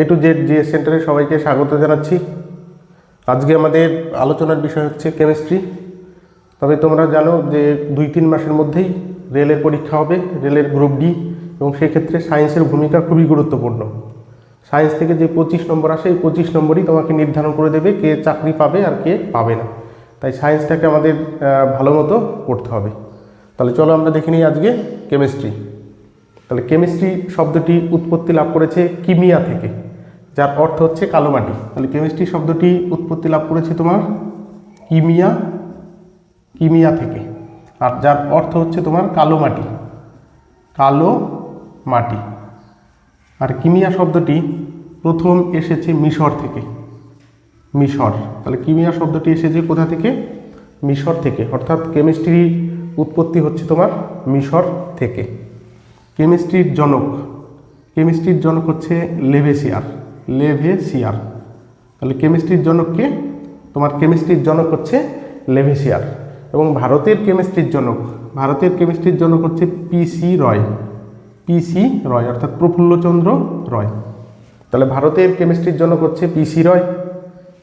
A to Z GS সেন্টারে সবাইকে স্বাগত জানাচ্ছি। আজকে আমাদের আলোচনার বিষয় হচ্ছে কেমিস্ট্রি। তবে তোমরা জানো যে দুই তিন মাসের মধ্যেই রেলের পরীক্ষা হবে, রেলের গ্রুপ ডি, এবং সেক্ষেত্রে সায়েন্সের ভূমিকা খুবই গুরুত্বপূর্ণ। সায়েন্স থেকে যে পঁচিশ নম্বর আসে, এই পঁচিশ নম্বরই তোমাকে নির্ধারণ করে দেবে কে চাকরি পাবে আর কে পাবে না। তাই সায়েন্সটাকে আমাদের ভালো মতো পড়তে হবে। তাহলে চলো আমরা দেখে নিই আজকে কেমিস্ট্রি। তাহলে কেমিস্ট্রি শব্দটি উৎপত্তি লাভ করেছে কিমিয়া থেকে, যার অর্থ হচ্ছে কালো মাটি। তাহলে কেমিস্ট্রি শব্দটি উৎপত্তি লাভ করেছে তোমার কিমিয়া কিমিয়া থেকে, আর যার অর্থ হচ্ছে তোমার কালো মাটি কালো মাটি। আর কিমিয়া শব্দটি প্রথম এসেছে মিশর থেকে, মিশর। তাহলে কিমিয়া শব্দটি এসেছে কোথা থেকে? মিশর থেকে, অর্থাৎ কেমিস্ট্রি উৎপত্তি হচ্ছে তোমার মিশর থেকে। কেমিস্ট্রির জনক। কেমিস্ট্রির জনক হচ্ছে লেভেসিয়ার। লেভেসিয়ার। তাহলে কেমিস্ট্রির জনককে তোমার কেমিস্ট্রির জনক হচ্ছে লেভেসিয়ার। এবং ভারতের কেমিস্ট্রির জনক, ভারতের কেমিস্ট্রির জনক হচ্ছে পিসি রয়। পিসি রয়, অর্থাৎ প্রফুল্লচন্দ্র রয়। তাহলে ভারতের কেমিস্ট্রির জনক হচ্ছে পিসি রয়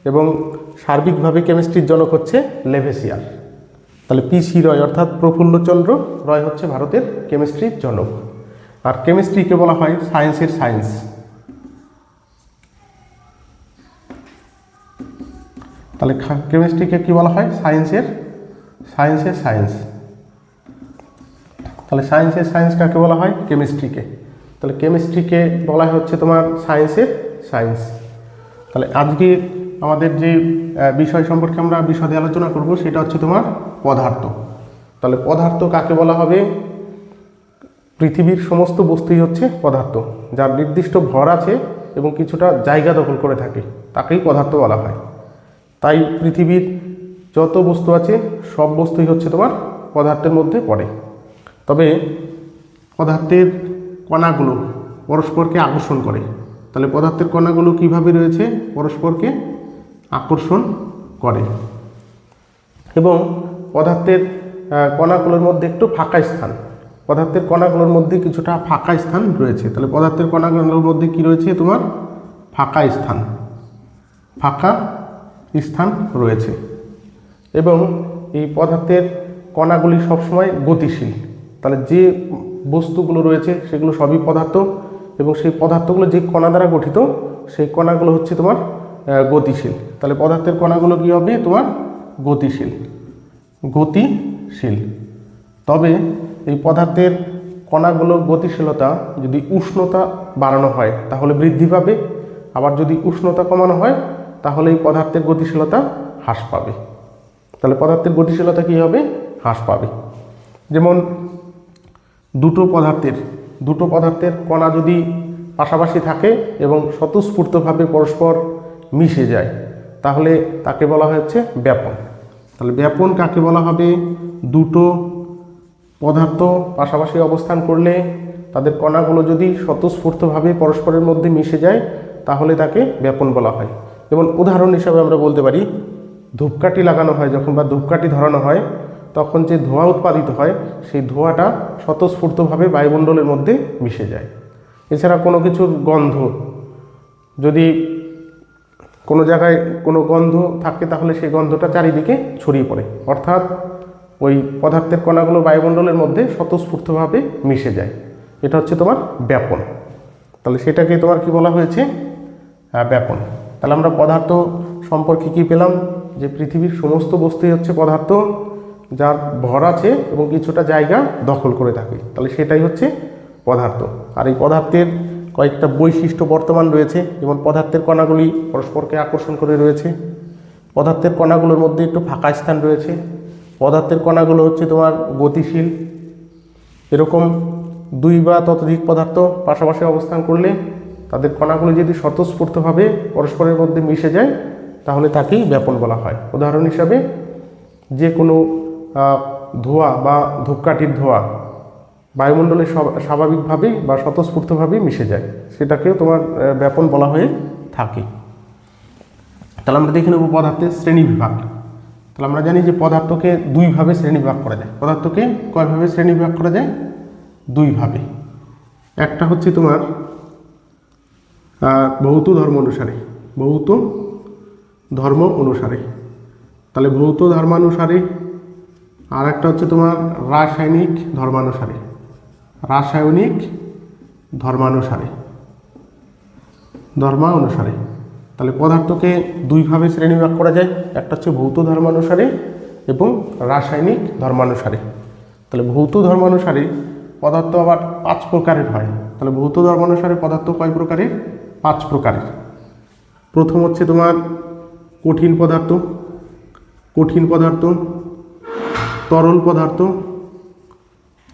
এবং সার্বিকভাবে কেমিস্ট্রির জনক হচ্ছে লেভেসিয়ার। তাহলে পিসি রয়, অর্থাৎ প্রফুল্লচন্দ্র রয় হচ্ছে ভারতের কেমিস্ট্রির জনক। আর কেমিস্ট্রিকে বলা হয় সায়েন্সের সায়েন্স তাহলে কেমিস্ট্রিকে কি বলা হয়? সায়েন্সের সায়েন্সের সায়েন্স তাহলে সায়েন্সের সায়েন্স কাকে বলা হয়? কেমিস্ট্রিকে তাহলে কেমিস্ট্রিকে বলা হচ্ছে তোমার সায়েন্সের সায়েন্স তাহলে আজকে আমাদের যে বিষয় সম্পর্কে আমরা বিশদে আলোচনা করব, সেটা হচ্ছে তোমার পদার্থ। তাহলে পদার্থ কাকে বলা হবে? পৃথিবীর সমস্ত বস্তুই হচ্ছে পদার্থ। যার নির্দিষ্ট ভর আছে এবং কিছুটা জায়গা দখল করে থাকে, তাকেই পদার্থ বলা হয়। তাই পৃথিবীর যত বস্তু আছে, সব বস্তুই হচ্ছে তোমার পদার্থের মধ্যে পড়ে। তবে পদার্থের কণাগুলো পরস্পরকে আকর্ষণ করে। তাহলে পদার্থের কণাগুলো কীভাবে রয়েছে? পরস্পরকে আকর্ষণ করে। এবং পদার্থের কণাগুলোর মধ্যে একটু ফাঁকা স্থান। পদার্থের কণাগুলোর মধ্যে কিছুটা ফাঁকা স্থান রয়েছে। তাহলে পদার্থের কণাগুলোর মধ্যে কি রয়েছে? তোমার ফাঁকা স্থান। ফাঁকা স্থান রয়েছে। এবং এই পদার্থের কণাগুলি সবসময় গতিশীল। তাহলে যে বস্তুগুলো রয়েছে, সেগুলো সবই পদার্থ। এবং সেই পদার্থগুলো যে কণা দ্বারা গঠিত, সেই কণাগুলো হচ্ছে তোমার গতিশীল। তাহলে পদার্থের কণাগুলো কী হবে? তোমার গতিশীল। গতিশীল। তবে এই পদার্থের কণাগুলোর গতিশীলতা যদি উষ্ণতা বাড়ানো হয়, তাহলে বৃদ্ধি পাবে। আবার যদি উষ্ণতা কমানো হয়, তাহলে এই পদার্থের গতিশীলতা হ্রাস পাবে। তাহলে পদার্থের গতিশীলতা কী হবে? হ্রাস পাবে। যেমন দুটো পদার্থের দুটো পদার্থের কণা যদি পাশাপাশি থাকে এবং স্বতঃস্ফূর্তভাবে পরস্পর মিশে যায়, তাহলে তাকে বলা হচ্ছে ব্যাপন। তাহলে ব্যাপন কাকে বলা হবে? দুটো পদার্থ পাশাপাশি অবস্থান করলে তাদের কণাগুলো যদি স্বতঃস্ফূর্তভাবে পরস্পরের মধ্যে মিশে যায়, তাহলে তাকে ব্যাপন বলা হয়। যেমন উদাহরণ হিসাবে আমরা বলতে পারি, ধূপকাঠি লাগানো হয় যখন বা ধূপকাঠি ধরানো হয়, তখন যে ধোঁয়া উৎপাদিত হয়, সেই ধোঁয়াটা স্বতঃস্ফূর্তভাবে বায়ুমণ্ডলের মধ্যে মিশে যায়। এছাড়া কোনো কিছুর গন্ধ, যদি কোনো জায়গায় কোনো গন্ধ থাকে, তাহলে সেই গন্ধটা চারিদিকে ছড়িয়ে পড়ে। অর্থাৎ ওই পদার্থের কণাগুলো বায়ুমণ্ডলের মধ্যে স্বতঃস্ফূর্তভাবে মিশে যায়। এটা হচ্ছে তোমার ব্যাপন। তাহলে সেটাকে তোমার কি বলা হয়েছে? ব্যাপন। তাহলে আমরা পদার্থ সম্পর্কে কি পেলাম? যে পৃথিবীর সমস্ত বস্তুই হচ্ছে পদার্থ, যার ভর আছে এবং কিছুটা জায়গা দখল করে থাকে। তাহলে সেটাই হচ্ছে পদার্থ। আর এই পদার্থের কয়েকটা বৈশিষ্ট্য বর্তমান রয়েছে, যেমন পদার্থের কণাগুলি পরস্পরকে আকর্ষণ করে রয়েছে, পদার্থের কণাগুলোর মধ্যে একটু ফাঁকা স্থান রয়েছে পদার্থের কণাগুলো হচ্ছে তোমার গতিশীল। এরকম দুই বা ততোধিক পদার্থ পাশাপাশি অবস্থান করলে তাদের কণাগুলো যদি স্বতঃস্ফূর্তভাবে পরস্পরের মধ্যে মিশে যায়, তাহলে তাকেই ব্যাপন বলা হয়। উদাহরণ হিসাবে যে কোনো ধোঁয়া বা ধূপকাঠির ধোঁয়া বায়ুমণ্ডলে স্বা- স্বাভাবিকভাবেই বা স্বতঃস্ফূর্তভাবেই মিশে যায়, সেটাকেও তোমার ব্যাপন বলা হয়ে থাকে। তাহলে আমরা দেখে নেব পদার্থের শ্রেণি বিভাগ তাহলে আমরা জানি যে পদার্থকে দুইভাবে শ্রেণীবিভাগ করা যায়। পদার্থকে কয়ভাবে শ্রেণীবিভাগ করা যায়? দুইভাবে। একটা হচ্ছে তোমার ভৌত ধর্ম অনুসারে। ভৌত ধর্ম অনুসারে। তাহলে ভৌত ধর্মানুসারে আর একটা হচ্ছে তোমার রাসায়নিক ধর্মানুসারে। রাসায়নিক ধর্মানুসারে। ধর্মা অনুসারে তাহলে পদার্থকে দুইভাবে শ্রেণীভাগ করা যায়। একটা হচ্ছে ভৌত ধর্মানুসারে এবং রাসায়নিক ধর্মানুসারে। তাহলে ভৌত ধর্মানুসারে পদার্থ আবার পাঁচ প্রকারের হয়। তাহলে ভৌত ধর্মানুসারে পদার্থ কয় প্রকারের? পাঁচ প্রকারের। প্রথম হচ্ছে তোমার কঠিন পদার্থ কঠিন পদার্থ, তরল পদার্থ।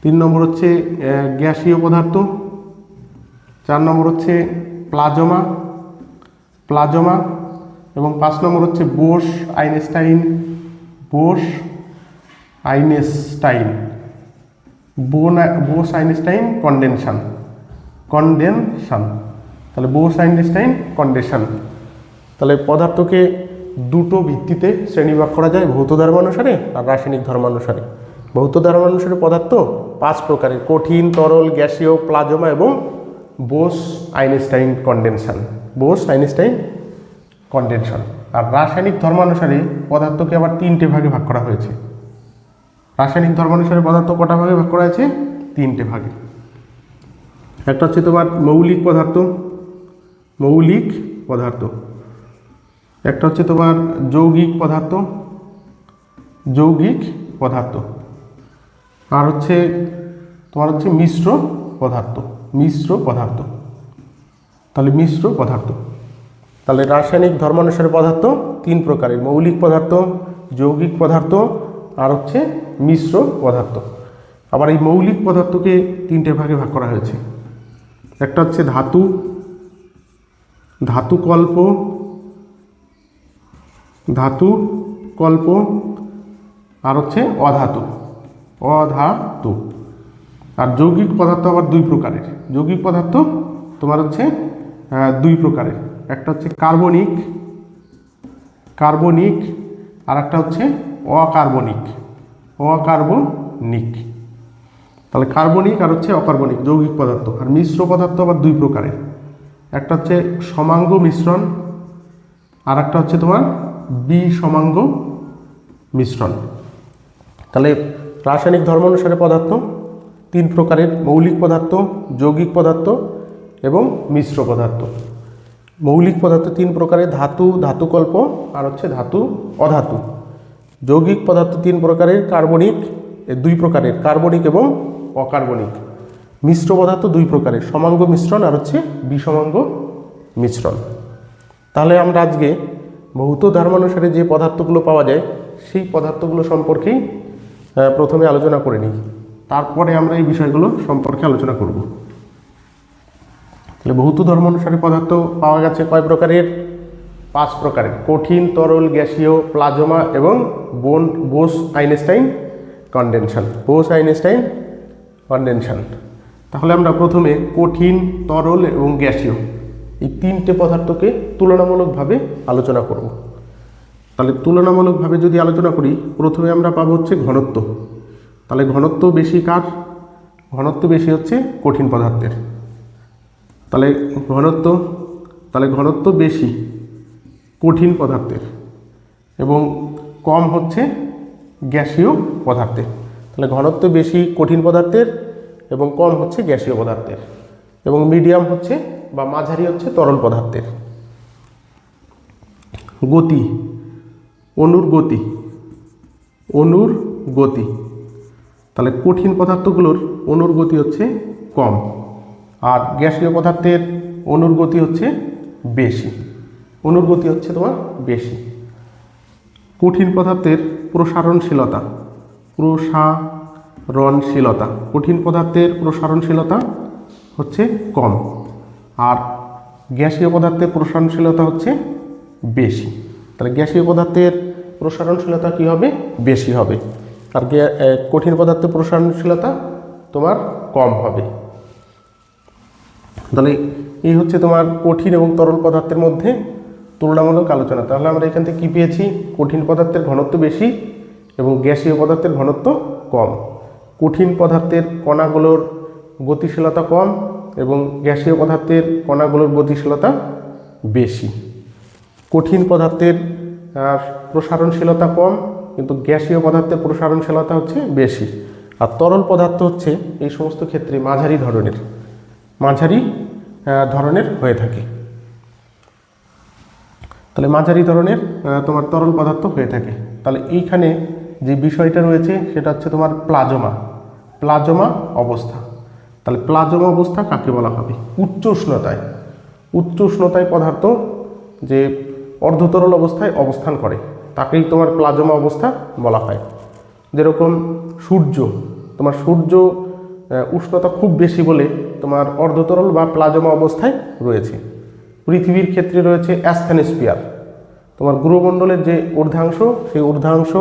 তিন নম্বর হচ্ছে গ্যাসীয় পদার্থ। চার নম্বর হচ্ছে প্লাজমা। প্লাজমা এবং পাঁচ নম্বর হচ্ছে Bose, Einstein Bose Einstein. Bose, Einstein, condensation. Condensation. তাহলে বোস, আইনস্টাইন, কন্ডেনশন। তাহলে পদার্থকে দুটো ভিত্তিতে শ্রেণীভাগ করা যায়, ভৌত ধর্মানুসারে আর রাসায়নিক ধর্মানুসারে ভৌত ধর্মানুসারে পদার্থ পাঁচ প্রকারের, কঠিন, তরল, গ্যাসীয়, প্লাজমা এবং Bose, Einstein, condensation. Bose, Einstein condensation আর রাসায়নিক ধর্মানুসারে পদার্থকে আবার তিনটে ভাগে ভাগ করা হয়েছে। রাসায়নিক ধর্মানুসারে পদার্থ কটা ভাগে ভাগ করা হয়েছে? তিনটে ভাগে। একটা হচ্ছে তোমার মৌলিক পদার্থ মৌলিক পদার্থ। একটা হচ্ছে তোমার যৌগিক পদার্থ যৌগিক পদার্থ। আর হচ্ছে তোমার হচ্ছে মিশ্র পদার্থ মিশ্র পদার্থ। তাহলে মিশ্র পদার্থ। তাহলে রাসায়নিক ধর্মানুসারে পদার্থ, তিন প্রকারের, মৌলিক পদার্থ, যৌগিক পদার্থ, আর হচ্ছে মিশ্র পদার্থ। আবার এই মৌলিক পদার্থকে তিনটে ভাগে ভাগ করা হয়েছে। একটা হচ্ছে ধাতু ধাতু কল্প ধাতু কল্প, আর হচ্ছে অধাতু অধাতু। আর যৌগিক পদার্থ আবার দুই প্রকারের। যৌগিক পদার্থ তোমার হচ্ছে দুই প্রকারের। একটা হচ্ছে কার্বনিক কার্বনিক আর একটা হচ্ছে অকার্বনিক। অকার্বনিক। তাহলে কার্বনিক আর হচ্ছে অকার্বনিক, যৌগিক পদার্থ। আর মিশ্র পদার্থ আবার দুই প্রকারের। একটা হচ্ছে সমাঙ্গ মিশ্রণ আর একটা হচ্ছে তোমার বিষমাঙ্গ মিশ্রণ। তাহলে রাসায়নিক ধর্ম অনুসারে পদার্থ, তিন প্রকারের মৌলিক পদার্থ, যৌগিক পদার্থ এবং মিশ্র পদার্থ। মৌলিক পদার্থ তিন প্রকারের ধাতু, ধাতুকল্প, আর হচ্ছে ধাতু, অধাতু। যৌগিক পদার্থ তিন প্রকারের কার্বনিক দুই প্রকারের, কার্বনিক এবং অকার্বনিক। মিশ্র পদার্থ দুই প্রকারের, সমাঙ্গ মিশ্রণ আর হচ্ছে বিষমাঙ্গ মিশ্রণ। তাহলে আমরা আজকে ভৌত ধর্মানুসারে যে পদার্থগুলো পাওয়া যায়, সেই পদার্থগুলো সম্পর্কেই প্রথমে আলোচনা করে নিই। তারপরে আমরা এই বিষয়গুলো সম্পর্কে আলোচনা করব। তাহলে ভৌত ধর্মানুসারে পদার্থ পাওয়া গেছে কয় প্রকারের? পাঁচ প্রকারের। কঠিন, তরল, গ্যাসীয়, প্লাজমা এবং বোন, Bose, Einstein, condensation. Bose, Einstein, condensation. তাহলে আমরা প্রথমে কঠিন, তরল এবং গ্যাসীয় এই তিনটে পদার্থকে তুলনামূলকভাবে আলোচনা করব। তাহলে তুলনামূলকভাবে যদি আলোচনা করি, প্রথমে আমরা পাবো হচ্ছে ঘনত্ব। তাহলে ঘনত্ব বেশি কার? ঘনত্ব বেশি হচ্ছে কঠিন পদার্থের। তাহলে ঘনত্ব তাহলে ঘনত্ব বেশি কঠিন পদার্থের এবং কম হচ্ছে গ্যাসীয় পদার্থের। তাহলে ঘনত্ব বেশি কঠিন পদার্থের এবং কম হচ্ছে গ্যাসীয় পদার্থের এবং মিডিয়াম হচ্ছে বা মাঝারি হচ্ছে তরল পদার্থের। গতি, অনুর গতি অনুর গতি। তাহলে কঠিন পদার্থগুলোর অনুর গতি হচ্ছে কম। আর গ্যাসীয় পদার্থের অনুর্গতি হচ্ছে বেশি। অনুর গতি হচ্ছে তোমার বেশি। কঠিন পদার্থের প্রসারণশীলতা প্রসারণশীলতা, কঠিন পদার্থের প্রসারণশীলতা হচ্ছে কম। আর গ্যাসীয় পদার্থের প্রসারণশীলতা হচ্ছে বেশি। তাহলে গ্যাসীয় পদার্থের প্রসারণশীলতা কী হবে? বেশি হবে। আর কঠিন পদার্থের প্রসারণশীলতা তোমার কম হবে। তাহলে এই হচ্ছে তোমার কঠিন এবং তরল পদার্থের মধ্যে তুলনামূলক আলোচনা। তাহলে আমরা এখান থেকে কী পেয়েছি? কঠিন পদার্থের ঘনত্ব বেশি এবং গ্যাসীয় পদার্থের ঘনত্ব কম। কঠিন পদার্থের কণাগুলোর গতিশীলতা কম এবং গ্যাসীয় পদার্থের কণাগুলোর গতিশীলতা বেশি। কঠিন পদার্থের প্রসারণশীলতা কম, কিন্তু গ্যাসীয় পদার্থের প্রসারণশীলতা হচ্ছে বেশি। আর তরল পদার্থ হচ্ছে এই সমস্ত ক্ষেত্রে মাঝারি ধরনের। মাঝারি ধরনের হয়ে থাকে। তাহলে মাঝারি ধরনের তোমার তরল পদার্থ হয়ে থাকে। তাহলে এইখানে যে বিষয়টা রয়েছে, সেটা হচ্ছে তোমার প্লাজমা। প্লাজমা অবস্থা। তাহলে প্লাজমা অবস্থা কাকে বলা হবে? উচ্চ উষ্ণতায় উচ্চ উষ্ণতায় পদার্থ যে অর্ধতরল অবস্থায় অবস্থান করে, তাকেই তোমার প্লাজমা অবস্থা বলা হয়। যেরকম সূর্য, তোমার সূর্য উষ্ণতা খুব বেশি বলে তোমার অর্ধতরল বা প্লাজমা অবস্থায় রয়েছে। পৃথিবীর ক্ষেত্রে রয়েছে অ্যাস্থেনোস্পিয়ার তোমার গ্রহমণ্ডলের যে ঊর্ধ্বাংশ, সেই ঊর্ধ্বাংশ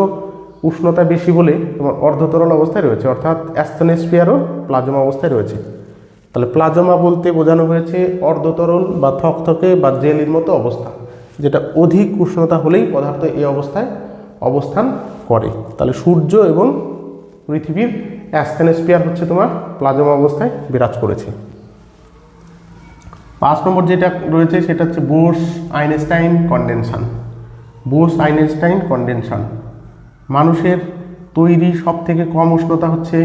উষ্ণতা বেশি বলে তোমার অর্ধতরল অবস্থায় রয়েছে, অর্থাৎ অ্যাস্থেনোস্পিয়ারও প্লাজমা অবস্থায় রয়েছে। তাহলে প্লাজমা বলতে বোঝানো হয়েছে অর্ধতরল বা থকথকে বা জেলির মতো অবস্থা, যেটা অধিক উষ্ণতা হলেই পদার্থ এই অবস্থায় অবস্থান করে। তাহলে সূর্য এবং পৃথিবীর অ্যাস্থেনোস্পিয়ার হচ্ছে তোমার প্লাজমা অবস্থায় বিরাজ করেছে। পাঁচ নম্বর যেটা রয়েছে সেটা হচ্ছে Bose Einstein condensation Bose Einstein condensation মানুষের তৈরি সব থেকে কম উষ্ণতা হচ্ছে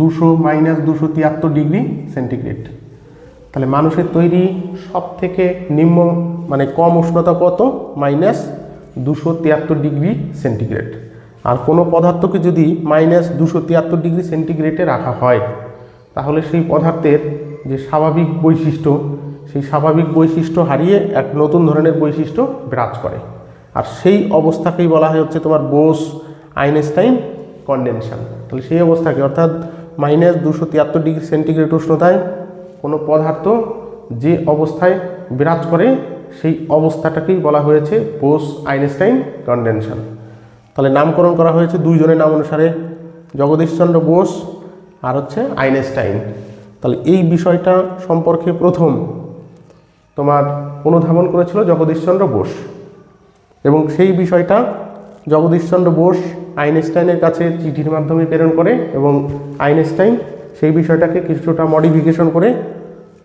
দুশো মাইনাস দুশো তিয়াত্তর ডিগ্রি সেন্টিগ্রেড। তাহলে মানুষের তৈরি সব থেকে নিম্ন মানে কম উষ্ণতা কত? মাইনাস দুশো তিয়াত্তর ডিগ্রি সেন্টিগ্রেড। আর কোনো পদার্থকে যদি মাইনাস দুশো তিয়াত্তর ডিগ্রি সেন্টিগ্রেডে রাখা হয়, তাহলে সেই পদার্থের যে স্বাভাবিক বৈশিষ্ট্য, সেই স্বাভাবিক বৈশিষ্ট্য হারিয়ে এক নতুন ধরনের বৈশিষ্ট্য বিরাজ করে। আর সেই অবস্থাকেই বলা হয় হচ্ছে তোমার বোস আইনস্টাইন কন্ডেনশন। তাহলে সেই অবস্থাকে, অর্থাৎ মাইনাস দুশো তিয়াত্তর ডিগ্রি সেন্টিগ্রেড উষ্ণতায় কোনো পদার্থ যে অবস্থায় বিরাজ করে, সেই অবস্থাটাকেই বলা হয়েছে বোস আইনস্টাইন কন্ডেনশন। তাহলে নামকরণ করা হয়েছে দুইজনের নাম অনুসারে জগদীশচন্দ্র বোস আর হচ্ছে আইনস্টাইন। তাহলে এই বিষয়টা সম্পর্কে প্রথম তোমার অনুধাবন করেছিল জগদীশচন্দ্র বোস। এবং সেই বিষয়টা জগদীশচন্দ্র বোস আইনস্টাইনের কাছে চিঠির মাধ্যমে প্রেরণ করে এবং আইনস্টাইন সেই বিষয়টাকে কিছুটা মডিফিকেশন করে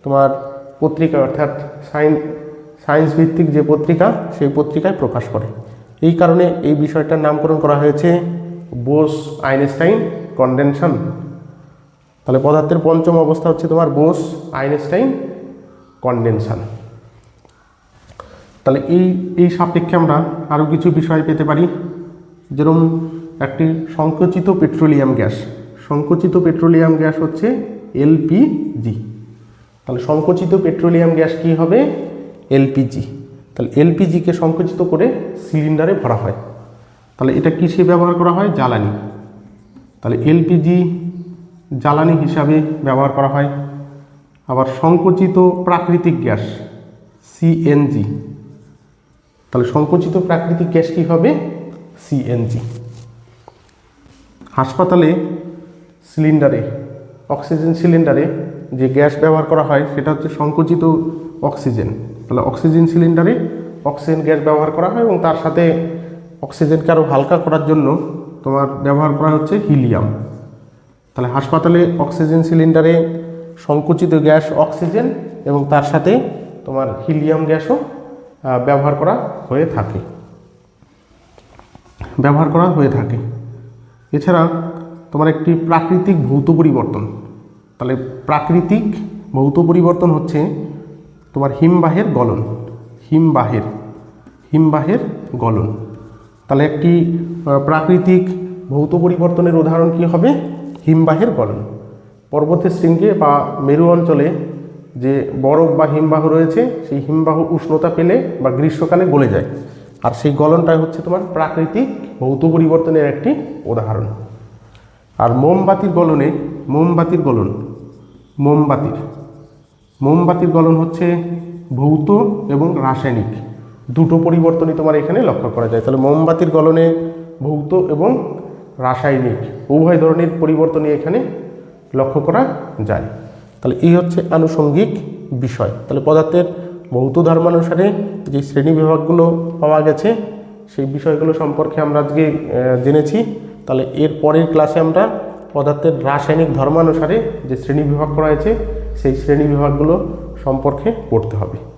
তোমার পত্রিকা অর্থাৎ সাইন সায়েন্স ভিত্তিক যে পত্রিকা, সেই পত্রিকায় প্রকাশ করে। এই কারণে এই বিষয়টার নামকরণ করা হয়েছে বোস আইনস্টাইন কনডেনশন। তাহলে পদার্থের পঞ্চম অবস্থা হচ্ছে তোমার বোস আইনস্টাইন কন্ডেনশন। তাহলে এই এই সাপেক্ষে আমরা আরও কিছু বিষয় পেতে পারি। যেরকম একটি সংকুচিত পেট্রোলিয়াম গ্যাস। সংকুচিত পেট্রোলিয়াম গ্যাস হচ্ছে এলপিজি তাহলে সংকুচিত পেট্রোলিয়াম গ্যাস কি হবে? এলপিজি তাহলে এলপিজিকে সংকুচিত করে সিলিন্ডারে ভরা হয়। তাহলে এটা কিসে ব্যবহার করা হয়? জ্বালানি। তাহলে এলপিজি জ্বালানি হিসাবে ব্যবহার করা হয়। আবার সংকুচিত প্রাকৃতিক গ্যাস সিএনজি তাহলে সংকুচিত প্রাকৃতিক গ্যাস কী হবে? সিএনজি হাসপাতালে সিলিন্ডারে অক্সিজেন সিলিন্ডারে যে গ্যাস ব্যবহার করা হয়, সেটা হচ্ছে সংকুচিত অক্সিজেন তাহলে অক্সিজেন সিলিন্ডারে অক্সিজেন গ্যাস ব্যবহার করা হয় এবং তার সাথে অক্সিজেনকে আরও হালকা করার জন্য তোমার ব্যবহার করা হচ্ছে হিলিয়াম তাহলে হাসপাতালে অক্সিজেন সিলিন্ডারে সংকুচিত গ্যাস অক্সিজেন এবং তার সাথে তোমার হিলিয়াম গ্যাসও ব্যবহার করা হয়ে থাকে। ব্যবহার করা হয়ে থাকে। এছাড়া তোমার একটি প্রাকৃতিক ভৌত পরিবর্তন। তাহলে প্রাকৃতিক ভৌত পরিবর্তন হচ্ছে তোমার হিমবাহের গলন, হিমবাহের হিমবাহের গলন। তাহলে একটি প্রাকৃতিক ভৌত পরিবর্তনের উদাহরণ কী হবে? হিমবাহের গলন। পর্বতের শৃঙ্গে বা মেরু অঞ্চলে যে বরফ বা হিমবাহ রয়েছে, সেই হিমবাহ উষ্ণতা পেলে বা গ্রীষ্মকালে গলে যায়। আর সেই গলনটাই হচ্ছে তোমার প্রাকৃতিক ভৌত পরিবর্তনের একটি উদাহরণ। আর মোমবাতির গলনে, মোমবাতির গলন, মোমবাতির মোমবাতির গলন হচ্ছে ভৌত এবং রাসায়নিক। দুটো পরিবর্তনই তোমার এখানে লক্ষ্য করা যায়। তাহলে মোমবাতির গলনে ভৌত এবং রাসায়নিক, উভয় ধরনের পরিবর্তনই এখানে লক্ষ্য করা যায়। তাহলে এই হচ্ছে আনুষঙ্গিক বিষয়। তাহলে পদার্থের ভৌত ধর্মানুসারে যে শ্রেণি বিভাগগুলো পাওয়া গেছে, সেই বিষয়গুলো সম্পর্কে আমরা আজকে জেনেছি। তাহলে এর পরের ক্লাসে আমরা পদার্থের রাসায়নিক ধর্মানুসারে যে শ্রেণি বিভাগ করা হয়েছে সেই শ্রেণি বিভাগগুলো সম্পর্কে পড়তে হবে।